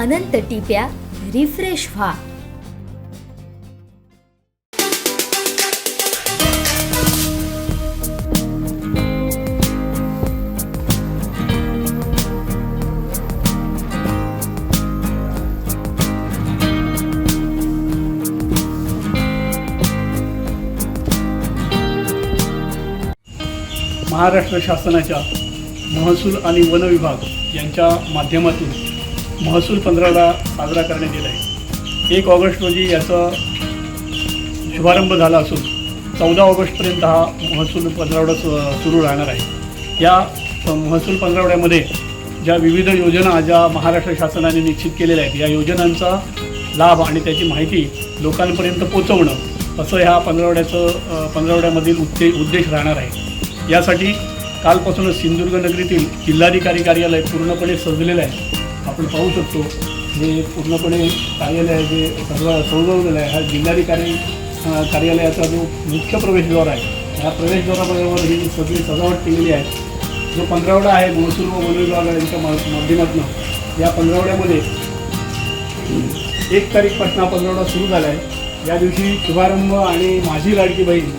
अनंत टिप्या refresh व्हा. महाराष्ट्र शासनाच्या महसूल आणि वन विभाग यांच्या माध्यमातून महसूल पंधरावडा साजरा करण्यात येत आहे. एक ऑगस्ट रोजी याचा शुभारंभ झाला असून चौदा ऑगस्टपर्यंत हा महसूल पंधरावडा सुरू राहणार आहे. या महसूल पंधरावड्यामध्ये ज्या विविध योजना ज्या महाराष्ट्र शासनाने निश्चित केलेल्या आहेत या योजनांचा लाभ आणि त्याची माहिती लोकांपर्यंत पोचवणं असं ह्या पंधरावड्याचं पंधरावड्यामधील उत्ते उद्दे उद्देश राहणार आहे. यासाठी कालपासूनच सिंधुदुर्ग नगरीतील जिल्हाधिकारी कार्यालय पूर्णपणे सजलेलं आहे. आपण पाहू शकतो हे पूर्णपणे कार्यालय जे सर्व सजवलेलं आहे हा जिल्हाधिकारी कार्यालयाचा जो मुख्य प्रवेशद्वार आहे ह्या प्रवेशद्वाराबरोबर ही सगळी सजावट केलेली आहे. जो पंधरावडा आहे महसूल व वन विभाग यांच्या माध्यमातून या पंधरावड्यामध्ये एक तारीखपासून हा पंधरावडा सुरू झाला आहे या दिवशी शुभारंभ आणि माझी लाडकी बहीण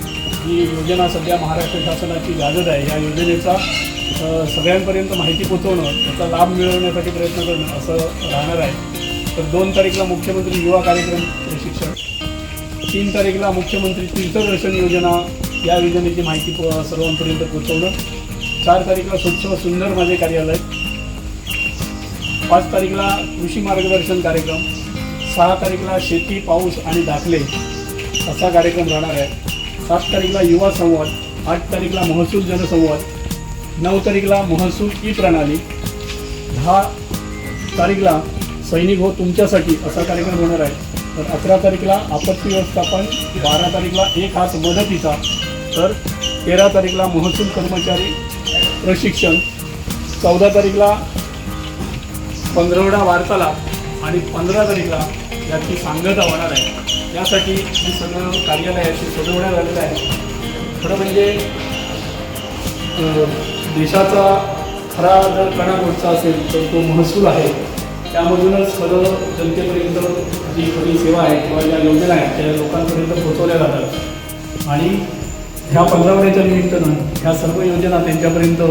ही योजना सध्या महाराष्ट्र शासनाची गाजत आहे. या योजनेचा सगळ्यांपर्यंत माहिती पोचवणं त्याचा लाभ मिळवण्यासाठी प्रयत्न करणं असं राहणार आहे. तर दोन तारीखला मुख्यमंत्री युवा कार्यक्रम प्रशिक्षण तीन तारीखला मुख्यमंत्री तीर्थदर्शन योजना या योजनेची माहिती सर्वांपर्यंत पोहोचवणं चार तारीखला स्वच्छ व सुंदर माझे कार्यालय पाच तारीखला कृषी मार्गदर्शन कार्यक्रम सहा तारीखला शेती पाऊस आणि दाखले असा कार्यक्रम राहणार आहे. सात तारीखला युवा संवाद आठ तारीखला महसूल जनसंवाद नऊ तारीखला महसूल ई प्रणाली दहा तारीखला सैनिक हो तुमच्यासाठी असा कार्यक्रम होणार आहे. तर अकरा तारीखला आपत्ती व्यवस्थापन बारा तारीखला एक हात मदतीचा तर तेरा तारीखला महसूल कर्मचारी प्रशिक्षण चौदा तारीखला पंधरवडा वार्तालाप आणि पंधरा तारीखला याची सांगता होणार आहे. यासाठी हे सगळं कार्यालय आहे ते सजवण्यात आलेलं आहे. खरं म्हणजे देशाचा खरा जर कणा कोणचा असेल तर तो महसूल आहे. त्यामधूनच खरं जनतेपर्यंत जी खरी सेवा आहे किंवा ज्या योजना आहेत त्या लोकांपर्यंत पोहोचवल्या जातात. आणि ह्या पंधरवड्याच्या निमित्तानं ह्या सर्व योजना त्यांच्यापर्यंत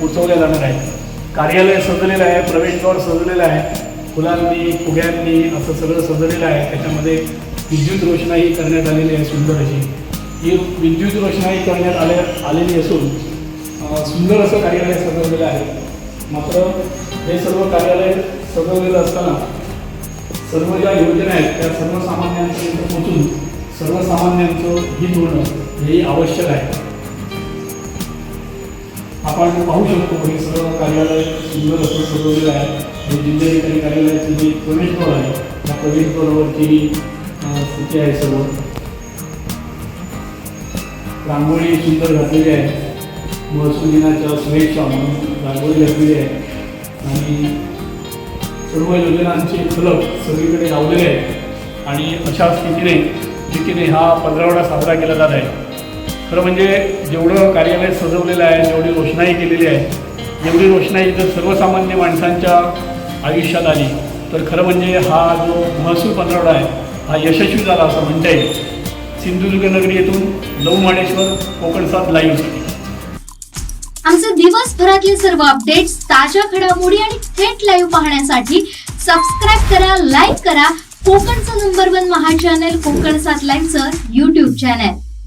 पोचवल्या जाणार आहेत. कार्यालय सजलेलं आहे प्रवेशद्वार सजलेलं आहे. फुलांनी फुग्यांनी असं सगळं सजलेलं आहे. त्याच्यामध्ये विद्युत रोषणाई करण्यात आलेली आहे सुंदर अशी. ही विद्युत रोषणाई करण्यात आले आलेली असून सुंदर असं कार्यालय सजवलेलं आहे. मात्र हे सर्व कार्यालय सजवलेलं असताना सर्व ज्या योजना आहेत त्या सर्वसामान्यांपर्यंत पोचून सर्वसामान्यांचं हित होणं हेही आवश्यक आहे. आपण पाहू शकतो हे सर्व कार्यालय सुंदर असं सजवलेलं आहे. हे जिल्हाधिकारी कार्यालयाचे जे प्रवेशद्वार आहे त्या प्रवेशद्वारावरची स्थिती आहे सर्व रांगोळी सुंदर घातलेली आहे महसूल दिनाच्या शुभेच्छा म्हणून रांगोळी घातलेली आहे आणि सर्व योजनांचे फलक. सगळीकडे लावलेले आहेत आणि अशा स्थितीने रीतीने हा पंधरावडा साजरा केला जात आहे खरं म्हणजे जेवढं कार्यालय सजवलेलं आहे जेवढी रोषणाई केलेली आहे एवढी रोषणाई जर सर्वसामान्य माणसांच्या आयुष्यात आली. तर खरं म्हणजे हा जो महसूल पंधरावडा आहे हा यशस्वी झाला असं म्हणता येईल. सिंधुदुर्ग नगरी येथून लव माणेश्वर कोकण सात लाईव्हसाठी आमचे दिवसभरातले सर्व अपडेट्स ताज्या घडामोडी आणि थेट लाईव्ह पाहण्यासाठी सबस्क्राईब करा लाईक करा. कोकणचं नंबर वन महा चॅनल कोकण सात लाईव्हचं युट्यूब चॅनल